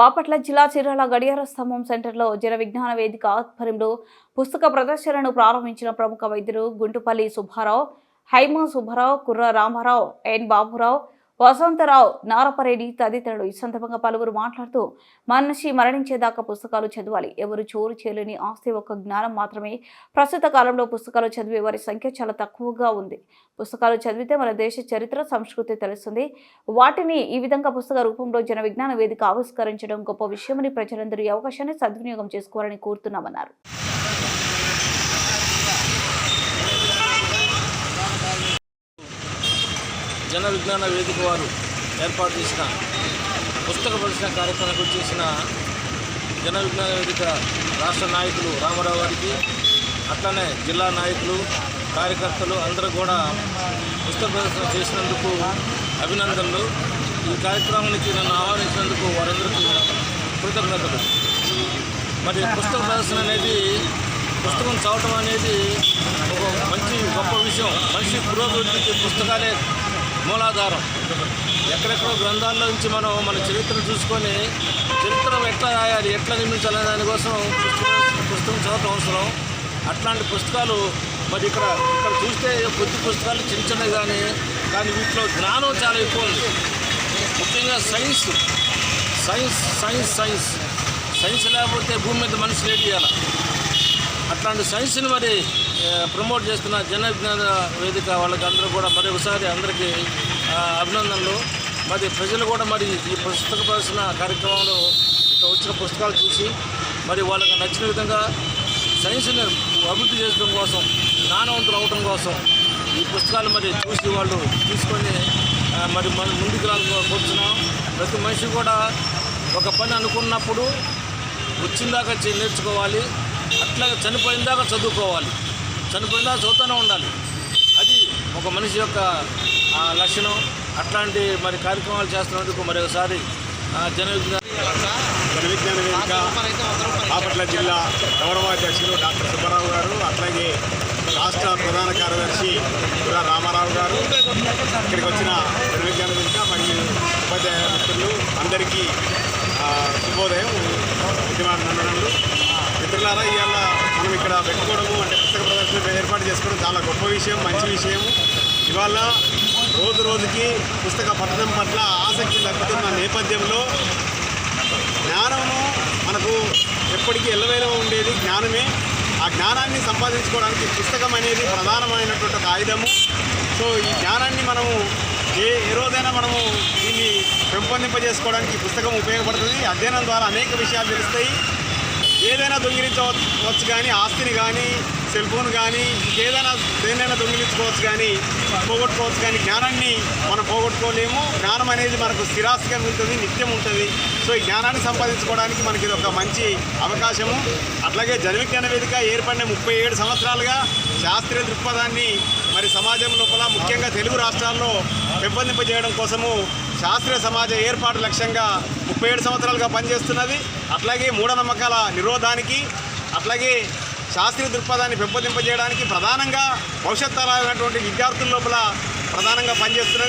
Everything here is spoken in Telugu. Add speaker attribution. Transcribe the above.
Speaker 1: బాపట్ల జిల్లా చీరాల గడియార స్తంభం సెంటర్లో జన విజ్ఞాన వేదిక ఆధ్వర్యంలో పుస్తక ప్రదర్శనను ప్రారంభించిన ప్రముఖ వైద్యులు గుంటుపల్లి సుబ్బారావు హైమ సుబ్బారావు కుర్ర రామారావు ఎన్ బాబురావు వసంతరావు నారపరెడ్డి తదితరులు ఈ సందర్భంగా పలువురు మాట్లాడుతూ మనిషి మరణించేదాకా పుస్తకాలు చదవాలి. ఎవరు చోరు చేయలేని ఆస్తి ఒక జ్ఞానం మాత్రమే. ప్రస్తుత కాలంలో పుస్తకాలు చదివే వారి సంఖ్య చాలా తక్కువగా ఉంది. పుస్తకాలు చదివితే మన దేశ చరిత్ర సంస్కృతి తెలుస్తుంది. వాటిని ఈ విధంగా పుస్తక రూపంలో జన విజ్ఞాన వేదిక ఆవిష్కరించడం గొప్ప విషయమని ప్రజలందరూ ఈ అవకాశాన్ని సద్వినియోగం చేసుకోవాలని కోరుతున్నామన్నారు.
Speaker 2: జన విజ్ఞాన వేదిక వారు ఏర్పాటు చేసిన పుస్తక ప్రదర్శన కార్యక్రమానికి వచ్చేసిన జన విజ్ఞాన వేదిక రాష్ట్ర నాయకులు రామారావు గారికి అట్లనే జిల్లా నాయకులు కార్యకర్తలు అందరూ కూడా పుస్తక ప్రదర్శన చేసినందుకు అభినందనలు. ఈ కార్యక్రమానికి నన్ను ఆహ్వానించినందుకు వారందరికీ కృతజ్ఞతలు. మరి పుస్తక ప్రదర్శన అనేది పుస్తకం చదవటం అనేది ఒక మంచి గొప్ప విషయం. మనిషి పురోభివృద్ధికి పుస్తకాలే మూలాధారం. ఎక్కడెక్కడో గ్రంథాల్లో నుంచి మనం మన చరిత్రను చూసుకొని చరిత్ర ఎట్లా రాయాలి ఎట్లా నిర్మించాలనే దానికోసం పుస్తకం పుస్తకం చదవటం అవసరం. అట్లాంటి పుస్తకాలు మరి ఇక్కడ ఇక్కడ చూస్తే కొద్ది పుస్తకాలు చిన్న చిన్నవి కానీ కానీ వీటిలో జ్ఞానం చాలా ఎక్కువ ఉంది. ముఖ్యంగా science. Science science science. Science లేకపోతే భూమి మీద మనిషి లేట్ చేయాలి అట్లాంటి సైన్స్ని మరి ప్రమోట్ చేస్తున్న జన విజ్ఞాన వేదిక వాళ్ళకి అందరూ కూడా మరి ఒకసారి అందరికీ అభినందనలు. మరి ప్రజలు కూడా మరి ఈ పుస్తక ప్రదర్శన కార్యక్రమంలో వచ్చిన పుస్తకాలు చూసి మరి వాళ్ళకి నచ్చిన విధంగా సైన్స్ని అభివృద్ధి చేయడం కోసం జ్ఞానవంతులు అవ్వటం కోసం ఈ పుస్తకాలు మరి చూసి వాళ్ళు తీసుకొని మరి మన ముందుకు రాకపోతున్నాం ప్రతి మనిషి కూడా ఒక పని అనుకున్నప్పుడు వచ్చిందాకా చే- నేర్చుకోవాలి. అట్లాగే చనిపోయిన దాకా చదువుకోవాలి. చనిపోయిందా చూస్తూనే చదువుతూనే ఉండాలి. అది ఒక మనిషి యొక్క లక్షణం. అట్లాంటి మరి కార్యక్రమాలు చేస్తున్నందుకు మరి ఒకసారి జన విజ్ఞాన
Speaker 3: జన విజ్ఞాన వేదిక బాపట్ల జిల్లా గౌరవాధ్యక్షులు డాక్టర్ సుబ్బారావు గారు అట్లాగే రాష్ట్ర ప్రధాన కార్యదర్శి గురా రామారావు గారు. ఇక్కడికి వచ్చిన జన విజ్ఞాన వేదిక మరియు ఉపాధ్యాయ మిత్రులు అందరికీ శుభోదయం. శుభోదయం ఉద్యమాభినందనలు మిత్రులారా ఇవాళ మనం ఇక్కడ పెట్టుకోవడము అంటే ఏర్పాటు చేసుకోవడం చాలా గొప్ప విషయం మంచి విషయం. ఇవాళ రోజు రోజుకి పుస్తక పఠనం పట్ల ఆసక్తి తగ్గుతున్న నేపథ్యంలో జ్ఞానము మనకు ఎప్పటికీ ఎల్లవేళ ఉండేది జ్ఞానమే. ఆ జ్ఞానాన్ని సంపాదించుకోవడానికి పుస్తకం అనేది ప్రధానమైనటువంటి ఒక ఆయుధము. సో ఈ జ్ఞానాన్ని మనము ఏ ఏ రోజైనా మనము దీన్ని పెంపొందింపజేసుకోవడానికి పుస్తకం ఉపయోగపడుతుంది. అధ్యయనం ద్వారా అనేక విషయాలు తెలుస్తాయి. ఏదైనా దొంగిలించవచ్చు కానీ ఆస్తిని కానీ సెల్ ఫోన్ కానీ ఏదైనా దేన్నైనా దొంగిలించుకోవచ్చు కానీ పోగొట్టుకోవచ్చు కానీ జ్ఞానాన్ని మనం పోగొట్టుకోలేము. జ్ఞానం అనేది మనకు స్థిరాస్తిగా ఉంటుంది నిత్యం ఉంటుంది. సో ఈ జ్ఞానాన్ని సంపాదించుకోవడానికి మనకి ఇది ఒక మంచి అవకాశము. అట్లాగే జనవిజ్ఞాన వేదిక ఏర్పడిన ముప్పై ఏడు సంవత్సరాలుగా శాస్త్రీయ దృక్పథాన్ని మరి సమాజం లోపల ముఖ్యంగా తెలుగు రాష్ట్రాల్లో పెంపొందింపజేయడం కోసము శాస్త్రీయ సమాజ ఏర్పాటు లక్ష్యంగా ముప్పై ఏడు సంవత్సరాలుగా పనిచేస్తున్నది. అట్లాగే మూఢనమ్మకాల నిరోధానికి అట్లాగే శాస్త్రీయ దృక్పథాన్ని పెంపొందింపజేయడానికి ప్రధానంగా భవిష్యత్ తరాలైనటువంటి విద్యార్థుల లోపల ప్రధానంగా పనిచేస్తున్నది.